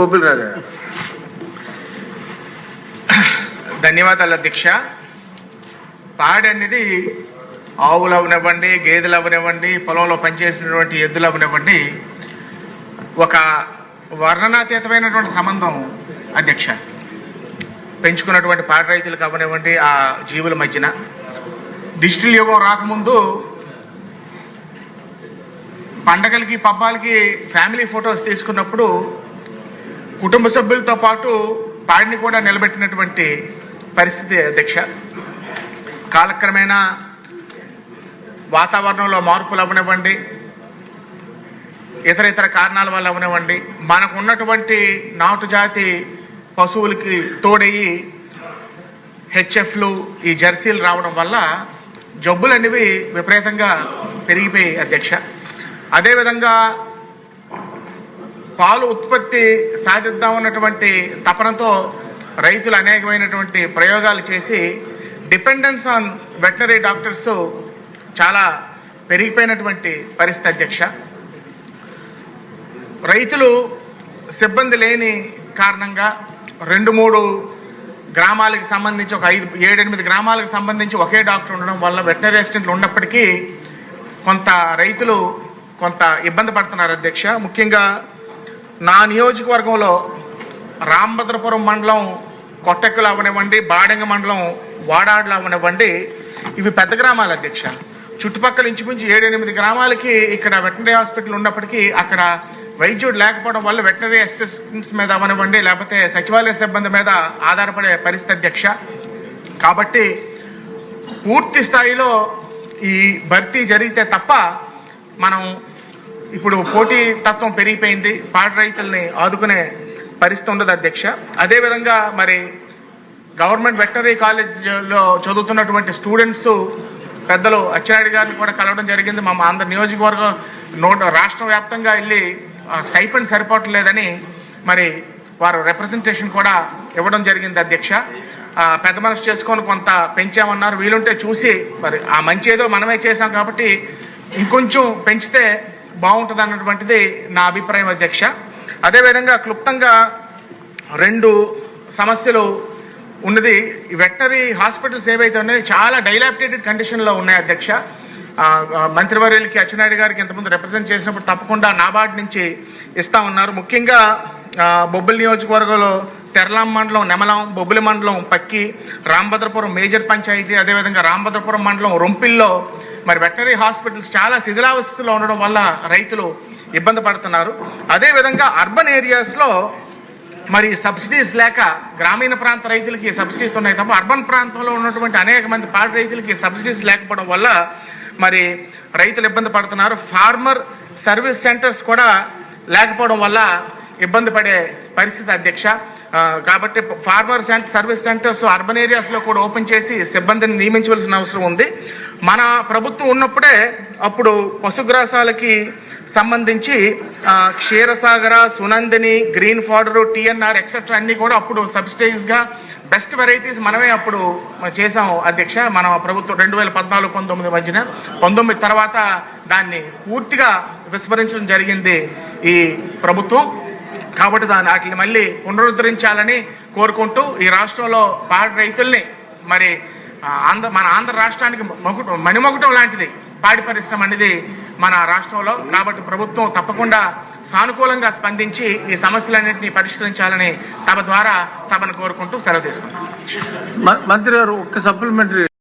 బొబ్బిలి రాజా. ధన్యవాదాలు అధ్యక్ష. పాడి అనేది ఆవులు అవనివ్వండి గేదెలు అవనివ్వండి పొలంలో పనిచేసినటువంటి ఎద్దులు అవనివ్వండి ఒక వర్ణనాతీతమైనటువంటి సంబంధం అధ్యక్ష. పెంచుకున్నటువంటి పాడి రైతులకు అవనివ్వండి ఆ జీవుల మధ్యన. డిజిటల్ యుగం రాకముందు పండగలకి పబ్బాలకి ఫ్యామిలీ ఫొటోస్ తీసుకున్నప్పుడు కుటుంబ సభ్యులతో పాటు పాడిని కూడా నిలబెట్టినటువంటి పరిస్థితి అధ్యక్ష. కాలక్రమేణా వాతావరణంలో మార్పులు అవనివ్వండి ఇతర ఇతర కారణాల వల్ల అవనివ్వండి మనకు ఉన్నటువంటి నాటు జాతి పశువులకి తోడయ్యి హెచ్ఎఫ్లు ఈ జెర్సీలు రావడం వల్ల జబ్బులు అనేవి విపరీతంగా పెరిగిపోయాయి అధ్యక్ష. అదేవిధంగా పాలు ఉత్పత్తి సాధిద్దామన్నటువంటి తపనతో రైతులు అనేకమైనటువంటి ప్రయోగాలు చేసి డిపెండెన్స్ ఆన్ వెటనరీ డాక్టర్స్ చాలా పెరిగిపోయినటువంటి పరిస్థితి అధ్యక్ష. రైతులు సిబ్బంది లేని కారణంగా రెండు మూడు గ్రామాలకు సంబంధించి ఒక ఐదు ఏడెనిమిది గ్రామాలకు సంబంధించి ఒకే డాక్టర్ ఉండడం వల్ల వెటనరీ అసిస్టెంట్లు ఉన్నప్పటికీ కొంత రైతులు కొంత ఇబ్బంది పడుతున్నారు అధ్యక్ష. ముఖ్యంగా నా నియోజకవర్గంలో రాంభద్రపురం మండలం కొట్టెక్కులు అవనివ్వండి బాడంగ మండలం వాడాడులు అవనివ్వండి ఇవి పెద్ద గ్రామాలు అధ్యక్ష. చుట్టుపక్కల ఇంచుమించు ఏడెనిమిది గ్రామాలకి ఇక్కడ వెటనరీ హాస్పిటల్ ఉన్నప్పటికీ అక్కడ వైద్యుడు లేకపోవడం వల్ల వెటనరీ అసిస్టెంట్స్ మీద అవనివ్వండి లేకపోతే సచివాలయ సిబ్బంది మీద ఆధారపడే పరిస్థితి అధ్యక్ష. కాబట్టి పూర్తి స్థాయిలో ఈ భర్తీ జరిగితే తప్ప మనం ఇప్పుడు పోటీ తత్వం పెరిగిపోయింది. పాడి రైతుల్ని ఆదుకునే పరిస్థితి ఉండదు అధ్యక్ష. అదేవిధంగా మరి గవర్నమెంట్ వెటనరీ కాలేజ్లో చదువుతున్నటువంటి స్టూడెంట్స్ పెద్దలు అచ్చెనాయుడు గారిని కూడా కలవడం జరిగింది. మా ఆంధ్ర నియోజకవర్గం నోట్ రాష్ట్ర వ్యాప్తంగా వెళ్ళి స్టైపెండ్ సరిపోవట్లేదని మరి వారు రిప్రజెంటేషన్ కూడా ఇవ్వడం జరిగింది అధ్యక్ష. పెద్ద మనసు చేసుకొని కొంత పెంచామన్నారు. వీలుంటే చూసి మరి ఆ మంచి ఏదో మనమే చేశాం కాబట్టి ఇంకొంచెం పెంచితే బాగుంటుంది అన్నటువంటిది నా అభిప్రాయం అధ్యక్ష. అదేవిధంగా క్లుప్తంగా రెండు సమస్యలు ఉన్నది. వెటనరీ హాస్పిటల్స్ ఏవైతే ఉన్నాయో చాలా డైలాప్టేటెడ్ కండిషన్లో ఉన్నాయి అధ్యక్ష. మంత్రివర్యులకి అచ్చెన్నాయుడు గారికి ఇంతకుముందు రిప్రజెంట్ చేసినప్పుడు తప్పకుండా నాబార్డ్ నుంచి ఇస్తా ఉన్నారు. ముఖ్యంగా బొబ్బుల బొబ్బిలి నియోజకవర్గంలో తెరలాం మండలం నెమలం బొబ్బిలి మండలం పక్కి రామభద్రపురం మేజర్ పంచాయతీ అదేవిధంగా రామభద్రపురం మండలం రొంపిల్లో మరి వెటనరీ హాస్పిటల్స్ చాలా శిథిలావస్థలో ఉండడం వల్ల రైతులు ఇబ్బంది పడుతున్నారు. అదేవిధంగా అర్బన్ ఏరియాస్లో మరి సబ్సిడీస్ లేక గ్రామీణ ప్రాంత రైతులకి సబ్సిడీస్ ఉన్నాయి తప్ప అర్బన్ ప్రాంతంలో ఉన్నటువంటి అనేక మంది పాడి రైతులకి సబ్సిడీస్ లేకపోవడం వల్ల మరి రైతులు ఇబ్బంది పడుతున్నారు. ఫార్మర్ సర్వీస్ సెంటర్స్ కూడా లేకపోవడం వల్ల ఇబ్బంది పడే పరిస్థితి అధ్యక్ష. కాబట్టి farmer centre service centres urban ఏరియాస్లో కూడా ఓపెన్ చేసి సిబ్బందిని నియమించవలసిన అవసరం ఉంది. మన ప్రభుత్వం ఉన్నప్పుడే అప్పుడు పశుగ్రాసాలకి సంబంధించి Ksheerasagara Sunandini green fodder TNR etcetera అన్ని కూడా అప్పుడు సబ్సిడైజ్ బెస్ట్ వెరైటీస్ మనమే అప్పుడు చేసాం అధ్యక్ష. మన ప్రభుత్వం రెండు వేల పద్నాలుగు పంతొమ్మిది మధ్యన పంతొమ్మిది తర్వాత దాన్ని పూర్తిగా విస్మరించడం జరిగింది ఈ ప్రభుత్వం. కాబట్టి దాని వాటిని మళ్ళీ పునరుద్ధరించాలని కోరుకుంటూ ఈ రాష్ట్రంలో పాడి రైతుల్ని మరి ఆంధ్ర మన ఆంధ్ర రాష్ట్రానికి మొగుట మణిమొగటం లాంటిది. పాడి పరిశ్రమ అనేది మన రాష్ట్రంలో కాబట్టి ప్రభుత్వం తప్పకుండా సానుకూలంగా స్పందించి ఈ సమస్యలన్నింటినీ పరిష్కరించాలని తమ ద్వారా సభను కోరుకుంటూ సెలవు తీసుకుంటాం మంత్రి గారు ఒక్క సప్లిమెంటరీ